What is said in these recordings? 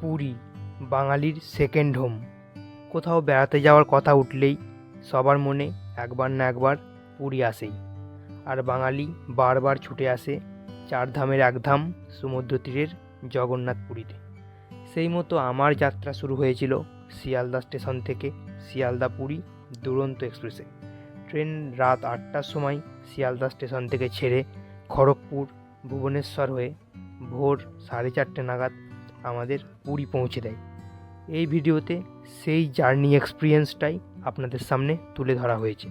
পুরী, বাঙালির second home কোথাও বেড়াতে যাওয়ার কথা উঠলেই সবার মনে একবার না একবার পুরী আসেই। আর বাঙালি বারবার ছুটে আসে চার ধামের এক ধাম সমুদ্র তীরের জগন্নাথ পুরীতে। সেই মতো আমার যাত্রা শুরু হয়েছিল শিয়ালদা স্টেশন থেকে শিয়ালদা পুরী দুরন্ত এক্সপ্রেসে ট্রেন রাত আটটার সময় শিয়ালদা স্টেশন থেকে ছেড়ে খড়গপুর, ভুবনেশ্বর হয়ে ভোর সাড়ে চারটে নাগাদ আমাদের পুরী পৌঁছে দেয়। এই ভিডিওতে সেই জার্নি এক্সপিরিয়েন্সটাই আপনাদের সামনে তুলে ধরা হয়েছে।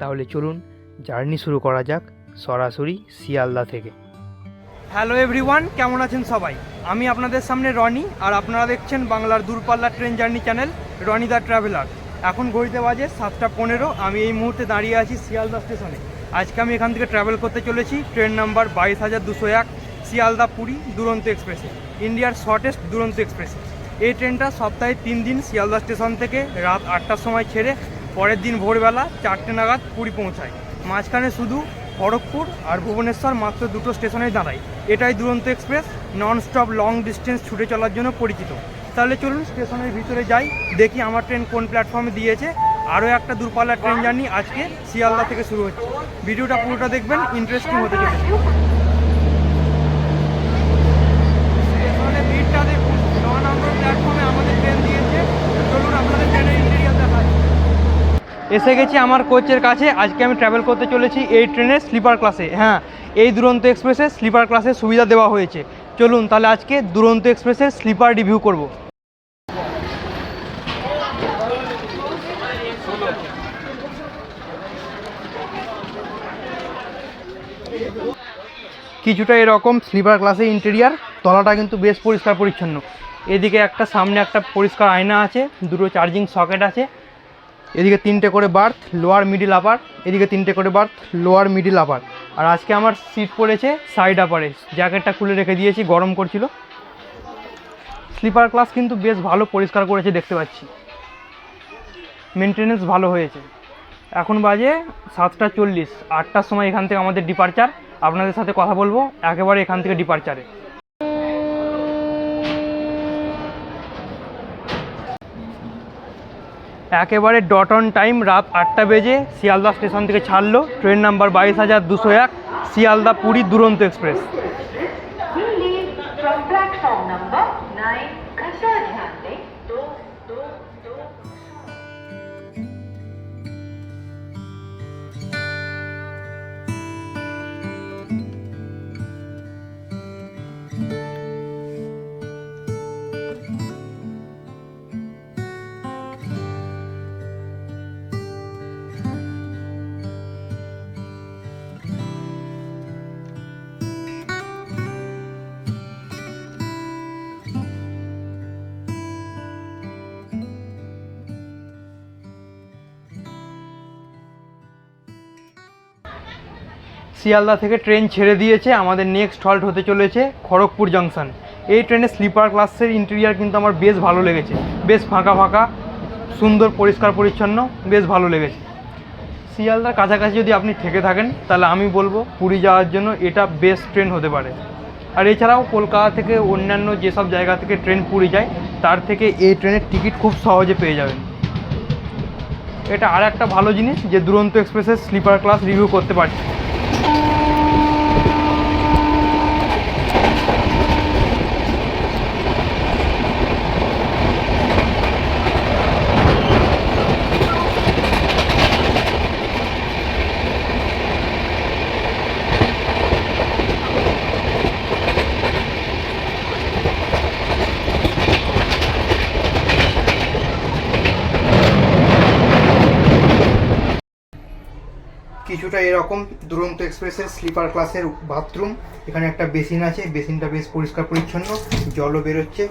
তাহলে চলুন জার্নি শুরু করা যাক সরাসরি শিয়ালদা থেকে। হ্যালো এভরিওয়ান, কেমন আছেন সবাই? আমি আপনাদের সামনে রনি, আর আপনারা দেখছেন বাংলার দূরপাল্লা train journey channel Rony the traveller. এখন ঘড়িতে বাজে সাতটা পনেরো, আমি এই মুহূর্তে দাঁড়িয়ে আছি শিয়ালদা স্টেশনে। আজকে আমি এখান থেকে ট্রাভেল করতে চলেছি, ট্রেন নাম্বার বাইশ হাজার দুশো এক, শিয়ালদা পুরী দুরন্ত এক্সপ্রেসে। ইন্ডিয়ার শর্টেস্ট দুরন্ত এক্সপ্রেস। এই ট্রেনটা সপ্তাহে তিন দিন শিয়ালদা স্টেশন থেকে রাত আটটার সময় ছেড়ে পরের দিন ভোরবেলা চারটে নাগাদ পুরী পৌঁছায়। মাঝখানে শুধু খড়গপুর আর ভুবনেশ্বর মাত্র দুটো স্টেশনেই দাঁড়ায়। এটাই Duronto express non stop long distance ছুটে চলার জন্য পরিচিত। তাহলে চলুন স্টেশনের ভিতরে যাই, দেখি আমার ট্রেন কোন প্ল্যাটফর্মে দিয়েছে। আরও একটা দূরপাল্লা ট্রেন জার্নি আজকে শিয়ালদা থেকে শুরু হচ্ছে। ভিডিওটা পুরোটা দেখবেন ইন্টারেস্টিং হতে চলেছে স্টেশনে ভিড়টা দেখুন ন নম্বর প্ল্যাটফর্মে আমাদের ট্রেন দিয়েছে চলুন আপনাদের ট্রেনের ইন্টেরিয়ার দেখাই এসে গেছি আমার কোচের কাছে। আজকে আমি ট্রাভেল করতে চলেছি এই ট্রেনের স্লিপার ক্লাসে হ্যাঁ এই দুরন্ত এক্সপ্রেসে স্লিপার ক্লাসের সুবিধা দেওয়া হয়েছে। চলুন তাহলে আজকে দুরন্ত এক্সপ্রেসের স্লিপার রিভিউ করব। কিছুটা এরকম স্লিপার ক্লাসে ইন্টেরিয়ার তলাটা কিন্তু বেশ পরিষ্কার পরিচ্ছন্ন। এদিকে একটা সামনে একটা পরিষ্কার আয়না আছে, দুটো চার্জিং সকেট আছে। এদিকে তিনটে করে বার্থ লোয়ার মিডিল আপার এদিকে তিনটে করে বার্থ লোয়ার মিডিল আপার আর আজকে আমার সিট পড়েছে সাইড আপারে জ্যাকেটটা খুলে রেখে দিয়েছি, গরম করছিল। স্লিপার ক্লাস কিন্তু বেশ ভালো পরিষ্কার করেছে, দেখতে পাচ্ছি। মেনটেনেন্স ভালো হয়েছে। এখন বাজে সাতটা চল্লিশ। আটটার সময় এখান থেকে আমাদের ডিপারচার আপনাদের সাথে কথা বলব, একেবারে এখান থেকে ডিপারচারে একেবারে ডট অন টাইম রাত আটটা বেজে শিয়ালদা স্টেশন থেকে ছাড়লো। ট্রেন নাম্বার বাইশ হাজার দুশো এক শিয়ালদা পুরী দুরন্ত এক্সপ্রেস। শিয়ালদা থেকে ট্রেন ছেড়ে দিয়েছে, আমাদের নেক্সট হল্ট হতে চলেছে খড়গপুর জংশন এই ট্রেনের স্লিপার ক্লাসের ইন্টেরিয়ার কিন্তু আমার বেশ ভালো লেগেছে। বেশ ফাঁকা ফাঁকা, সুন্দর, পরিষ্কার, পরিচ্ছন্ন, বেশ ভালো লেগেছে। শিয়ালদার কাছাকাছি যদি আপনি থেকে থাকেন, তাহলে আমি বলব পুরী যাওয়ার জন্য এটা বেস্ট ট্রেন হতে পারে। আর এছাড়াও কলকাতা থেকে অন্যান্য যেসব জায়গা থেকে ট্রেন পুরী যায়, তার থেকে এই ট্রেনের টিকিট খুব সহজে পেয়ে যাবেন। এটা আর একটা ভালো জিনিস যে দুরন্ত এক্সপ্রেসের স্লিপার ক্লাস রিভিউ করতে পারছি। কিছুটা এরকম, দুরন্ত এক্সপ্রেসের স্লিপার ক্লাসের বাথরুম এখানে একটা বেসিন আছে বেসিনটা বেশ পরিষ্কার পরিচ্ছন্ন, জলও বেরোচ্ছে,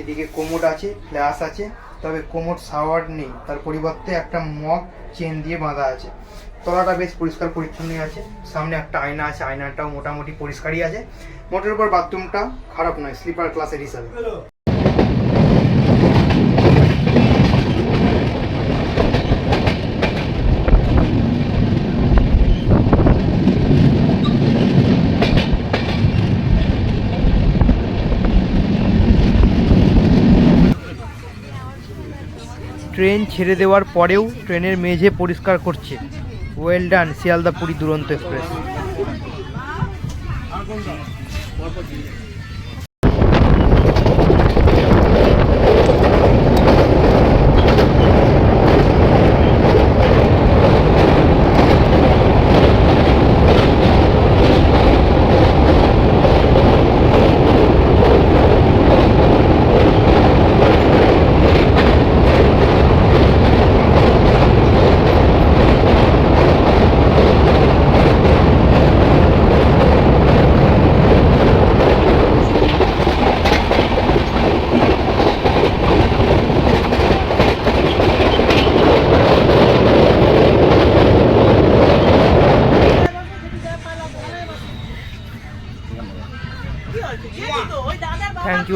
এদিকে কোমোড আছে ফ্ল্যাশ আছে, তবে কোমোড শাওয়ার নেই, তার পরিবর্তে একটা মগ চেন দিয়ে বাঁধা আছে, তলাটা বেশ পরিষ্কার পরিচ্ছন্নই আছে, সামনে একটা আয়না আছে, আয়নাটাও মোটামুটি পরিষ্কারই আছে, মোটের উপর বাথরুমটা খারাপ নয় স্লিপার ক্লাসের হিসাবে। ট্রেন ছেড়ে দেওয়ার পরেও ট্রেনের মেঝে পরিষ্কার করছে। Well done Sealdah Puri Duronto express.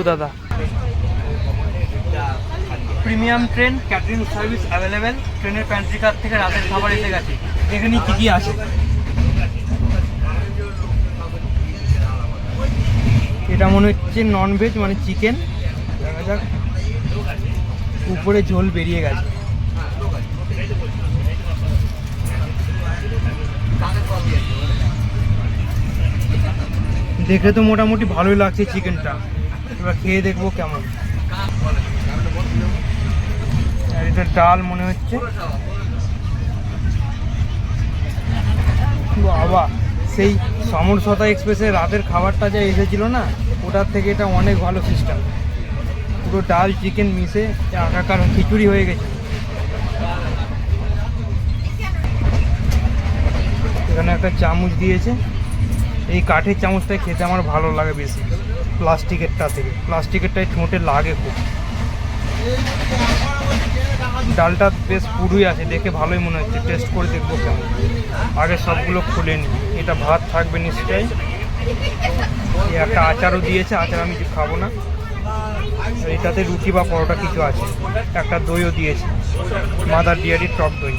দাদা। Premium train catering service available ট্রেনের প্যান্ট্রি কার থেকে রাতের খাবার এসে গেছে। এখানে কি কি আছে? এটা মনে হচ্ছে ননভেজ মানে চিকেন দেখা যাক। উপরে ঝোল বেরিয়ে গেছে। দেখে তো মোটামুটি ভালোই লাগছে চিকেনটা এবার খেয়ে দেখব কেমন। এটা ডাল মনে হচ্ছে। বাবা, সেই সমরসতা এক্সপ্রেসের রাতের খাবারটা যা এসেছিল না, ওটার থেকে এটা অনেক ভালো সিস্টেম পুরো ডাল চিকেন মিশে একাকার খিচুড়ি হয়ে গেছে। এখানে একটা চামচ দিয়েছে। এই কাঠের চামচটাই খেতে আমার ভালো লাগে বেশি। প্লাস্টিকেরটা থেকে। প্লাস্টিকেরটাই ঠোঁটে লাগে খুব। ডালটা বেশ পুরুই আছে, দেখে ভালোই মনে হচ্ছে। টেস্ট করে দেখব কেমন। আগে সবগুলো খুলে নি এটা ভাত থাকবে নিশ্চয়ই। একটা আচারও দিয়েছে, আচার আমি খাব না। এটাতে রুটি বা পরোটা কিছু আছে। একটা দইও দিয়েছে। মাদার ডিয়ারির টক দই।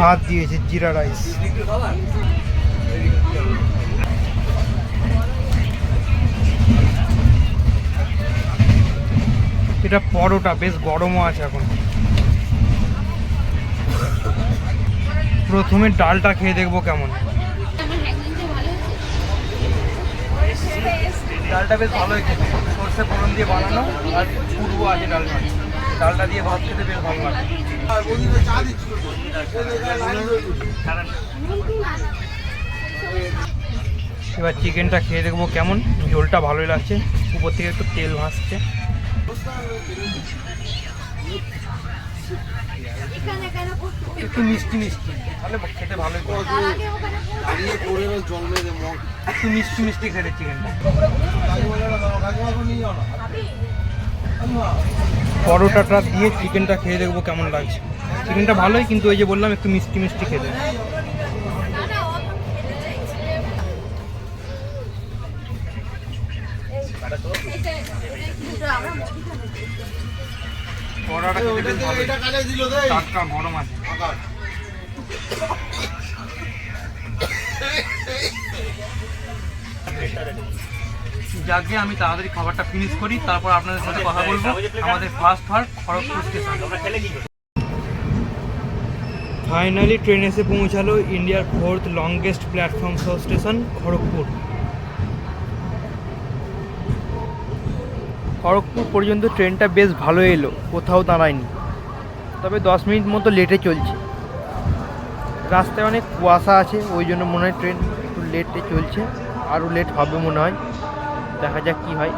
ভাত দিয়েছে, জিরা রাইস। এটা পরোটা, বেশ গরমও আছে এখন। প্রথমে ডালটা খেয়ে দেখব কেমন। ডালটা বেশ ভালোই খেতে। সর্ষে ফোড়ন দিয়ে বানানো আর পুরো আছে ডালটা। ডালটা দিয়ে ভাত খেতে বেশ ভালো লাগে। এবার চিকেনটা খেয়ে দেখব কেমন। ঝোলটা ভালোই লাগছে। উপর থেকে একটু তেল ভাসছে। একটু মিষ্টি মিষ্টি। তাহলে খেতে ভালোই করে। একটু মিষ্টি মিষ্টি খেতে চিকেনটা। পরোটাটা দিয়ে চিকেনটা খেয়ে দেখব কেমন লাগছে। চিকেনটা ভালোই কিন্তু ওই যে বললাম একটু মিষ্টি মিষ্টি খেতে। পরোটা খেতে বেশ ভালোই। টাটকা গরম আছে। যাকে আমি তাড়াতাড়ি খাবারটা ফিনিশ করি, তারপর আপনাদের সাথে কথা বলব। আমাদের first halt Kharagpur station finally train এসে পৌঁছালো ইন্ডিয়ার ফোর্থ লংগেস্ট প্ল্যাটফর্ম সহ স্টেশন খড়গপুর। খড়গপুর পর্যন্ত ট্রেনটা বেশ ভালো এলো, কোথাও দাঁড়ায়নি। তবে দশ মিনিট মতো লেটে চলছে। রাস্তায় অনেক কুয়াশা আছে, ওই জন্য মনে হয় ট্রেন একটু লেটে চলছে। আরও লেট হবে মনে হয়। দেখা যাক কী হয়।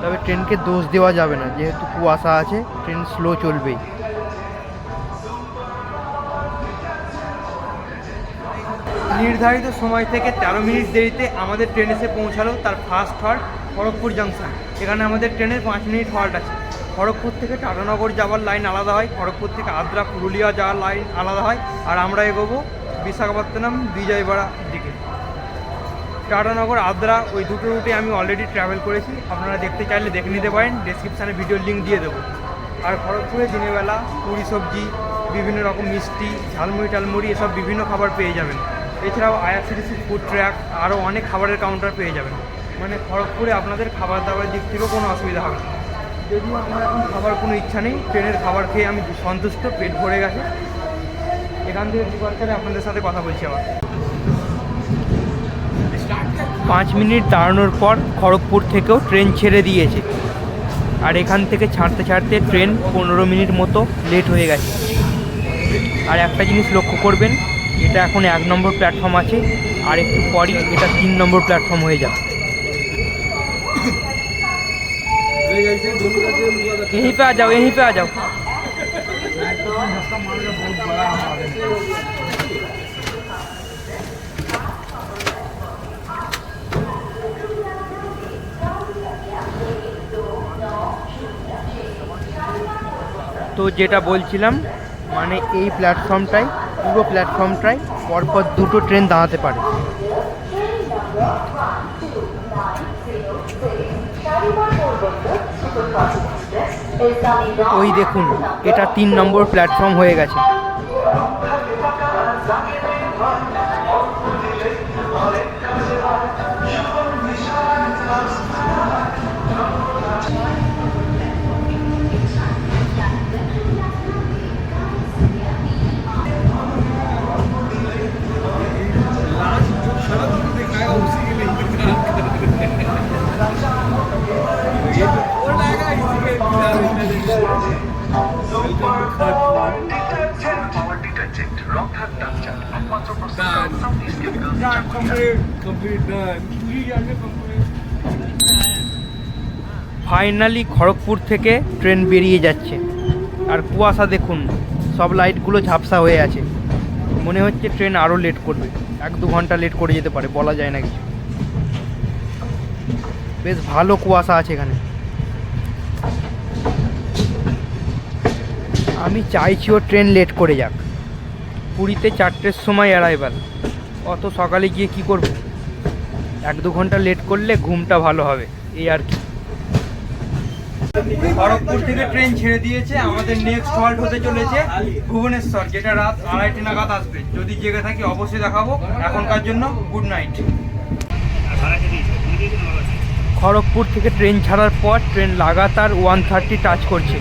তবে ট্রেনকে দোষ দেওয়া যাবে না, যেহেতু কুয়াশা আছে, ট্রেন স্লো চলবেই। নির্ধারিত সময় থেকে তেরো মিনিট দেরিতে আমাদের ট্রেন এসে পৌঁছালো তার ফার্স্ট হল্ট খড়গপুর জাংশন এখানে আমাদের ট্রেনের পাঁচ মিনিট হল্ট আছে। খড়গপুর থেকে টাটানগর যাওয়ার লাইন আলাদা হয়, খড়গপুর থেকে আদ্রা, পুরুলিয়া যাওয়ার লাইন আলাদা হয়। আর আমরা এগোবো বিশাখাপত্তনম বিজয়বাড়া দিকে। টাটানগর, আদ্রা, ওই দুটো রুটে আমি অলরেডি ট্রাভেল করেছি। আপনারা দেখতে চাইলে দেখে নিতে পারেন ডেসক্রিপশানে ভিডিওর লিঙ্ক দিয়ে দেবো। আর খড়গপুরে দিনের বেলা পুরি সবজি, বিভিন্ন রকম মিষ্টি, ঝালমুড়ি টালমুড়ি, এসব বিভিন্ন খাবার পেয়ে যাবেন। এছাড়াও আইআরসিটিসি ফুড ট্র্যাক আরও অনেক খাবারের কাউন্টার পেয়ে যাবেন। মানে খড়গপুরে আপনাদের খাবার দাবার দিক থেকেও কোনো অসুবিধা হবে না। যদিও আমার এখন খাবার কোনো ইচ্ছা নেই, ট্রেনের খাবার খেয়ে আমি সন্তুষ্ট, পেট ভরে গেছে। এখান থেকে ডিপার্চারে আপনাদের সাথে কথা বলছি আবার। পাঁচ মিনিট দাঁড়ানোর পর খড়গপুর থেকেও ট্রেন ছেড়ে দিয়েছে আর এখান থেকে ছাড়তে ছাড়তে ট্রেন পনেরো মিনিট মতো লেট হয়ে গেছে আর একটা জিনিস লক্ষ্য করবেন এটা এখন এক নম্বর প্ল্যাটফর্ম আছে আর একটু পরই এটা তিন নম্বর প্ল্যাটফর্ম হয়ে যাবে यहीं पे आ जाओ यहीं पे आ जाओ তো যেটা বলছিলাম মানে এই প্ল্যাটফর্মটাই পুরো প্ল্যাটফর্মটাই পরপর দুটো ট্রেন দাঁড়াতে পারে। ওই দেখুন, এটা তিন নম্বর প্ল্যাটফর্ম হয়ে গেছে। ফাইনালি খড়গপুর থেকে ট্রেন বেরিয়ে যাচ্ছে। আর কুয়াশা দেখুন সব লাইটগুলো ঝাপসা হয়ে আছে। মনে হচ্ছে ট্রেন আরও লেট করবে। এক দু ঘণ্টা লেট করে যেতে পারে বলা যায় না কিছু। বেশ ভালো কুয়াশা আছে এখানে। আমি চাইছি ও ট্রেন লেট করে যাক। পুরীতে চারটের সময় অ্যারাইভাল অত সকালে গিয়ে কি করব? এক দু ঘণ্টা লেট করলে ঘুমটা ভালো হবে এই আর কি। খড়গপুর থেকে ট্রেন ছেড়ে দিয়েছে আমাদের নেক্সট হল্ট হতে চলেছে ভুবনেশ্বর যেটা রাত আড়াইটে নাগাদ আসবে। যদি জেগে থাকি অবশ্যই দেখাবো। এখনকার জন্য গুড নাইট খড়গপুর থেকে ট্রেন ছাড়ার পর ট্রেন লাগাতার ওয়ান থার্টি টাচ করছে।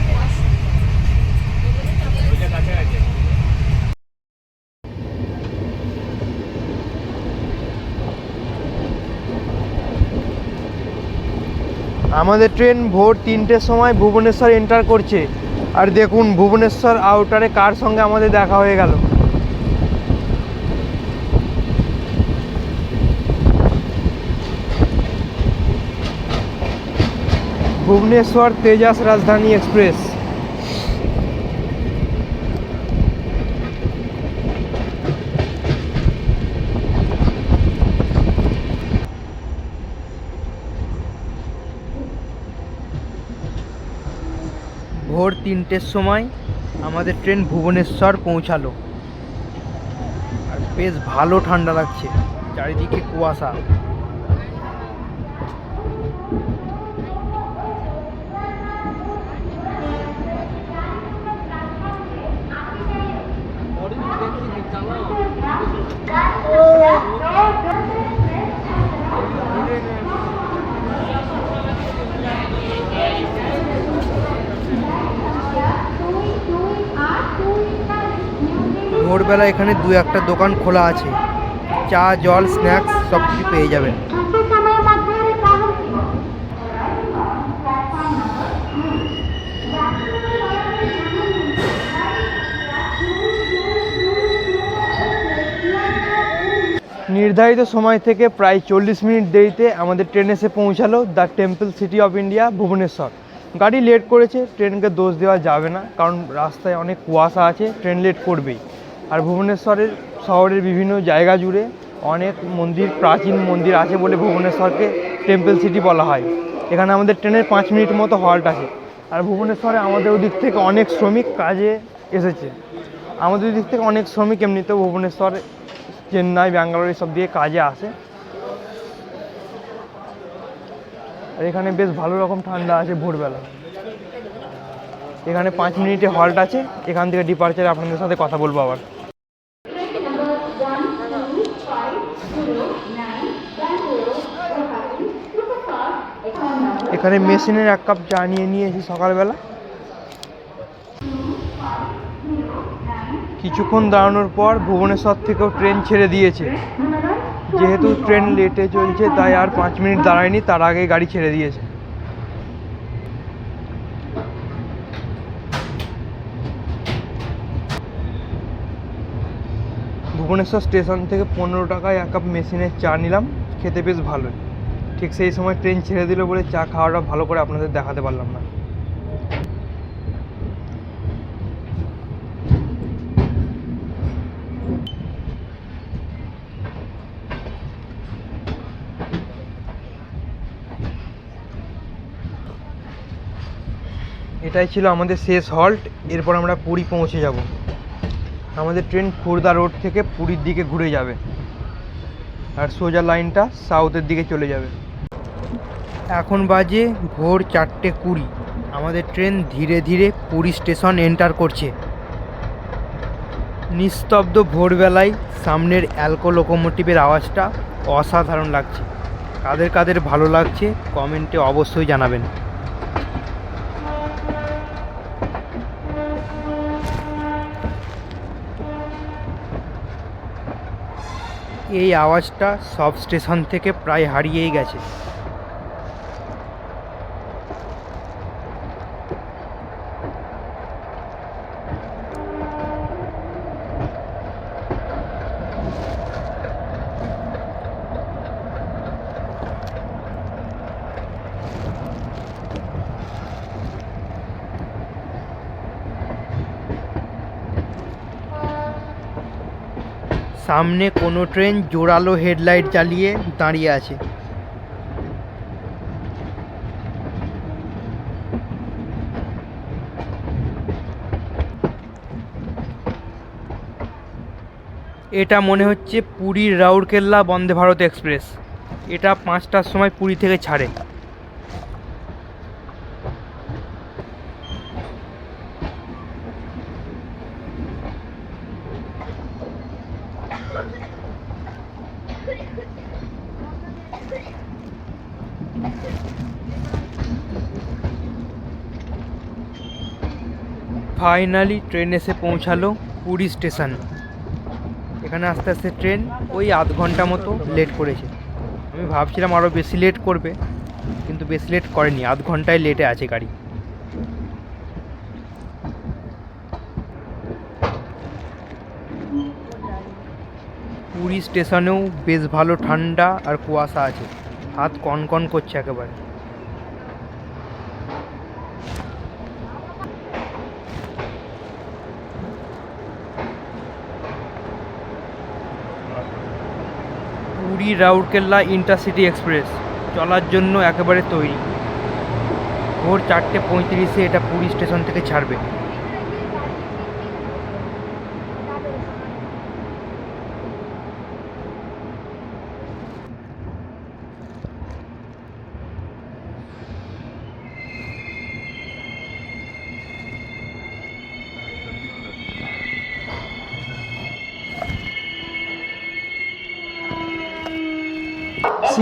আমাদের ট্রেন ভোর তিনটের সময় ভুবনেশ্বর এন্টার করছে। আর দেখুন, ভুবনেশ্বর আউটারে কার সঙ্গে আমাদের দেখা হয়ে গেল? ভুবনেশ্বর তেজাস রাজধানী এক্সপ্রেস। ভোর তিনটের সময় আমাদের ট্রেন ভুবনেশ্বর পৌঁছালো। আর বেশ ভালো ঠান্ডা লাগছে চারিদিকে কুয়াশা। ভোরবেলা এখানে দু একটা দোকান খোলা আছে। চা, জল স্ন্যাক্স সব কিছু পেয়ে যাবেন। নির্ধারিত সময় থেকে প্রায় চল্লিশ মিনিট দেরিতে আমাদের ট্রেন এসে পৌঁছালো the temple city of India, Bhubaneswar. গাড়ি লেট করেছে, ট্রেনকে দোষ দেওয়া যাবে না, কারণ রাস্তায় অনেক কুয়াশা আছে, ট্রেন লেট করবেই। আর ভুবনেশ্বরের শহরের বিভিন্ন জায়গা জুড়ে অনেক মন্দির, প্রাচীন মন্দির আছে বলে ভুবনেশ্বরকে টেম্পল সিটি বলা হয়। এখানে আমাদের ট্রেনের পাঁচ মিনিট মতো হল্ট আছে। আর ভুবনেশ্বরে আমাদের ওদিক থেকে অনেক শ্রমিক কাজে এসেছে। আমাদের দিক থেকে অনেক শ্রমিক এমনিতেও ভুবনেশ্বর, চেন্নাই, ব্যাঙ্গালোর সব দিয়ে কাজে আসে। আর এখানে বেশ ভালো রকম ঠান্ডা আছে ভোরবেলা। এখানে পাঁচ মিনিটে হল্ট আছে। এখান থেকে ডিপার্চারে আপনাদের সাথে কথা বলব আবার। এখানে মেশিনের এক কাপ চা নিয়ে নিয়েছি সকালবেলা। কিছুক্ষণ দাঁড়ানোর পর ভুবনেশ্বর থেকেও ট্রেন ছেড়ে দিয়েছে। যেহেতু ট্রেন লেটে চলছে, তাই আর পাঁচ মিনিট দাঁড়ায়নি, তার আগে গাড়ি ছেড়ে দিয়েছে। ভুবনেশ্বর স্টেশন থেকে পনেরো টাকায় এক কাপ মেশিনের চা নিলাম, খেতে বেশ ভালোই। ঠিক সেই সময় ট্রেন ছেড়ে দিল বলে চা খাওয়াটা ভালো করে আপনাদের দেখাতে পারলাম না। এটাই ছিল আমাদের শেষ হল্ট এরপর আমরা পুরী পৌঁছে যাব। আমাদের ট্রেন খুর্দা রোড থেকে পুরীর দিকে ঘুরে যাবে। আর সোজা লাইনটা সাউথের দিকে চলে যাবে। এখন বাজে ভোর চারটে কুড়ি। আমাদের ট্রেন ধীরে ধীরে পুরী স্টেশন এন্টার করছে। নিস্তব্ধ ভোরবেলায় সামনের অ্যালকো লোকোমোটিভের আওয়াজটা অসাধারণ লাগছে। কাদের কাদের ভালো লাগছে কমেন্টে অবশ্যই জানাবেন। এই আওয়াজটা সব স্টেশন থেকে প্রায় হারিয়েই গেছে। সামনে কোনো ট্রেন জোরালো হেডলাইট জ্বালিয়ে দাঁড়িয়ে আছে। এটা মনে হচ্ছে পুরীর রাউরকেল্লা বন্দে ভারত এক্সপ্রেস। এটা পাঁচটার সময় পুরী থেকে ছাড়ে। ফাইনালি ট্রেন এসে পৌঁছালো পুরী স্টেশন। এখানে আস্তে আস্তে ট্রেন ওই আধ ঘণ্টা মতো লেট করেছে। আমি ভাবছিলাম আরও বেশি লেট করবে, কিন্তু বেশি লেট করেনি, আধ ঘন্টায় লেটে আছে গাড়ি। পুরী স্টেশনেও বেশ ভালো ঠান্ডা আর কুয়াশা আছে। হাত কনকন করছে একেবারে। Puri Rourkela intercity express. চলার জন্য একেবারে তৈরি। ভোর চারটে পঁয়ত্রিশে এটা পুরী স্টেশন থেকে ছাড়বে।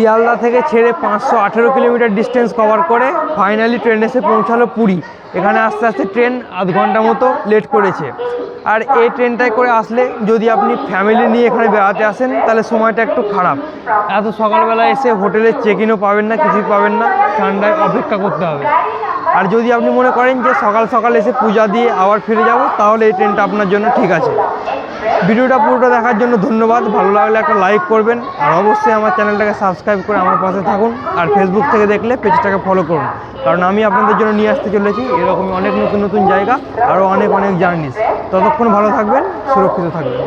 শিয়ালদা থেকে ছেড়ে পাঁচশো আঠেরো কিলোমিটার ডিস্টেন্স কভার করে ফাইনালি ট্রেন এসে পৌঁছালো পুরী। এখানে আস্তে আস্তে ট্রেন আধ ঘণ্টা মতো লেট করেছে। আর এই ট্রেনটায় করে আসলে যদি আপনি ফ্যামিলি নিয়ে এখানে বেড়াতে আসেন, তাহলে সময়টা একটু খারাপ। এত সকালবেলা এসে হোটেলে চেক ইনও পাবেন না, কিছুই পাবেন না, ঠান্ডায় অপেক্ষা করতে হবে। আর যদি আপনি মনে করেন যে সকাল সকাল এসে পূজা দিয়ে আবার ফিরে যাব, তাহলে এই ট্রেনটা আপনার জন্য ঠিক আছে। ভিডিওটা পুরোটা দেখার জন্য ধন্যবাদ। ভালো লাগলে একটা লাইক করবেন। আর অবশ্যই আমার চ্যানেলটাকে সাবস্ক্রাইব করে আমার পাশে থাকুন। আর ফেসবুক থেকে দেখলে পেজটাকে ফলো করুন। কারণ আমি আপনাদের জন্য নিয়ে আসতে চলেছি। এরকমই অনেক নতুন নতুন জায়গা আরও অনেক অনেক জার্নিস ততক্ষণ ভালো থাকবেন, সুরক্ষিত থাকবেন।